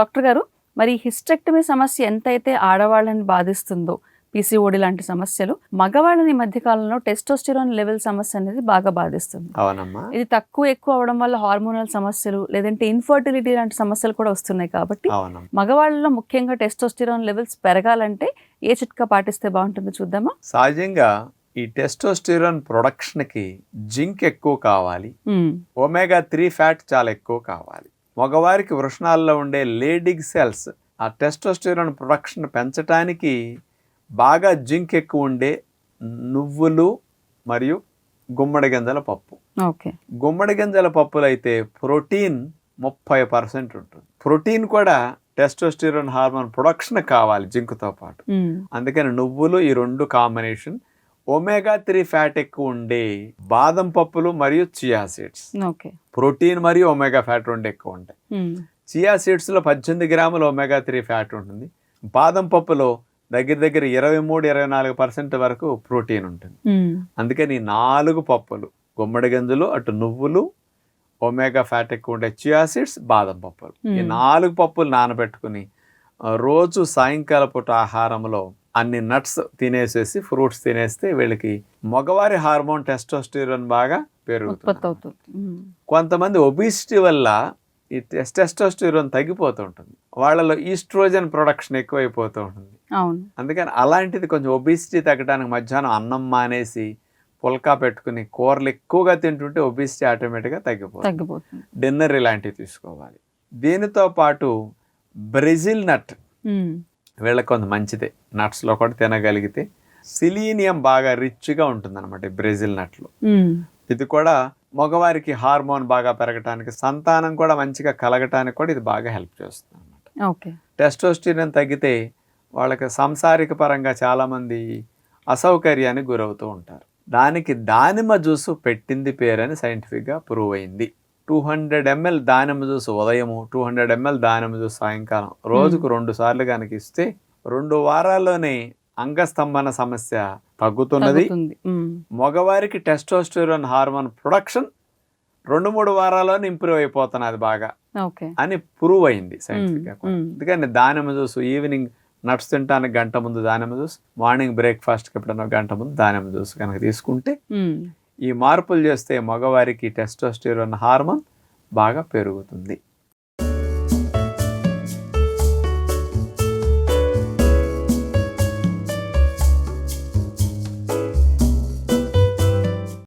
Doctor గారు మరి hysterectomy సమస్య ఎంతైతే ఆడవాళ్ళని బాధిస్తుందో పీసీఓడి లాంటి సమస్యలు మగవాళ్ళని మధ్య కాలంలో టెస్టోస్టిరాన్ లెవెల్ సమస్య అనేది బాగా బాధిస్తుంది. అవునమ్మా. ఇది తక్కువ ఎక్కువ అవడం వల్ల హార్మోనల్ సమస్యలు లేదంటే ఇన్ఫర్టిలిటీ లాంటి సమస్యలు కూడా వస్తున్నాయి కాబట్టి మగవాళ్ళలో ముఖ్యంగా టెస్టోస్టిరాన్ లెవెల్స్ పెరగాలంటే ఏ చిట్కా పాటిస్తే బాగుంటుందో చూద్దామా? సహజంగా ఈ టెస్టోస్టిరాన్ ప్రొడక్షన్కి జింక్ ఎక్కువ కావాలి. ఒమేగా త్రీ ఫ్యాట్ చాలా ఎక్కువ కావాలి. మగవారికి వృషణాల్లో ఉండే లేడిగ్ సెల్స్ ఆ టెస్టోస్టిరాన్ ప్రొడక్షన్ పెంచడానికి బాగా జింక్ ఎక్కువ ఉండే నువ్వులు మరియు గుమ్మడి గింజల పప్పు. ఓకే. గుమ్మడి గింజల పప్పులు అయితే ప్రోటీన్ ముప్పై పర్సెంట్ ఉంటుంది. ప్రోటీన్ కూడా టెస్టోస్టిరాన్ హార్మోన్ ప్రొడక్షన్ కావాలి జింక్తో పాటు. అందుకని నువ్వులు ఈ రెండు కాంబినేషన్ ఒమేగా త్రీ ఫ్యాట్ ఎక్కువ ఉండే బాదం పప్పులు మరియు చియా సీడ్స్. ఓకే. ప్రోటీన్ మరియు ఒమేగా ఫ్యాట్ రెండు ఎక్కువ ఉంటాయి. చియా సీడ్స్లో పద్దెనిమిది గ్రాముల ఒమేగా త్రీ ఫ్యాట్ ఉంటుంది. బాదం పప్పులో దగ్గర దగ్గర ఇరవై మూడు ఇరవై నాలుగు పర్సెంట్ వరకు ప్రోటీన్ ఉంటుంది. అందుకని నాలుగు పప్పులు గుమ్మడి గింజలు అటు నువ్వులు ఒమేగా ఫ్యాట్ ఎక్కువ ఉండే చియా సీడ్స్ బాదం పప్పులు. ఈ. నాలుగు పప్పులు నానబెట్టుకుని రోజు సాయంకాల పూట ఆహారంలో అన్ని నట్స్ తినేసేసి ఫ్రూట్స్ తినేస్తే వీళ్ళకి మగవారి హార్మోన్ టెస్టోస్టిరాన్ బాగా పెరుగుతుంది. కొంతమంది ఒబిసిటీ వల్ల ఈ టెస్టోస్టిరాన్ తగ్గిపోతూ ఉంటుంది వాళ్ళలో ఈస్ట్రోజన్ ప్రొడక్షన్ ఎక్కువైపోతూ ఉంటుంది. అవును. అందుకని అలాంటిది కొంచెం ఒబిసిటీ తగ్గడానికి మధ్యాహ్నం అన్నం మానేసి పుల్కా పెట్టుకుని కూరలు ఎక్కువగా తింటుంటే ఒబిసిటీ ఆటోమేటిక్గా తగ్గిపోతుంది. డిన్నర్ ఇలాంటివి తీసుకోవాలి. దీనితో పాటు బ్రెజిల్ నట్ వీళ్ళకి కొంత మంచిదే. నట్స్లో కూడా తినగలిగితే సిలీనియం బాగా రిచ్గా ఉంటుందన్నమాట బ్రెజిల్ నట్లు. ఇది కూడా మగవారికి హార్మోన్ బాగా పెరగటానికి సంతానం కూడా మంచిగా కలగటానికి కూడా ఇది బాగా హెల్ప్ చేస్తుంది అనమాట ఓకే. టెస్టోస్టిరాన్ తగ్గితే వాళ్ళకి సాంసారిక పరంగా చాలామంది అసౌకర్యానికి గురవుతూ ఉంటారు. దానికి దానిమ్మ జ్యూస్ పెట్టింది పేరని సైంటిఫిక్గా ప్రూవ్ అయింది. టూ హండ్రెడ్ ఎంఎల్ దానిమ్మ జ్యూస్ ఉదయము టూ హండ్రెడ్ ఎంఎల్ దానిమ్మ జ్యూస్ సాయంకాలం. రోజుకు రెండు సార్లు కనుక ఇస్తే రెండు వారాల్లోనే అంగస్తంభన సమస్య తగ్గుతున్నది. మగవారికి టెస్టోస్టిరాన్ హార్మోన్ ప్రొడక్షన్ రెండు మూడు వారాల్లోనే ఇంప్రూవ్ అయిపోతున్నది బాగా. అని ప్రూవ్ అయింది సైంటిఫిక్గా. అందుకని దానిమ్మ జ్యూస్ ఈవినింగ్ నట్స్ తినడానికి గంట ముందు దానిమ్మ జ్యూస్ మార్నింగ్ బ్రేక్ఫాస్ట్కి ఎప్పుడైనా గంట ముందు దానిమ్మ జ్యూస్ కనుక తీసుకుంటే ఈ మార్పులు చేస్తే మగవారికి టెస్టోస్టిరోన్ హార్మోన్ బాగా పెరుగుతుంది.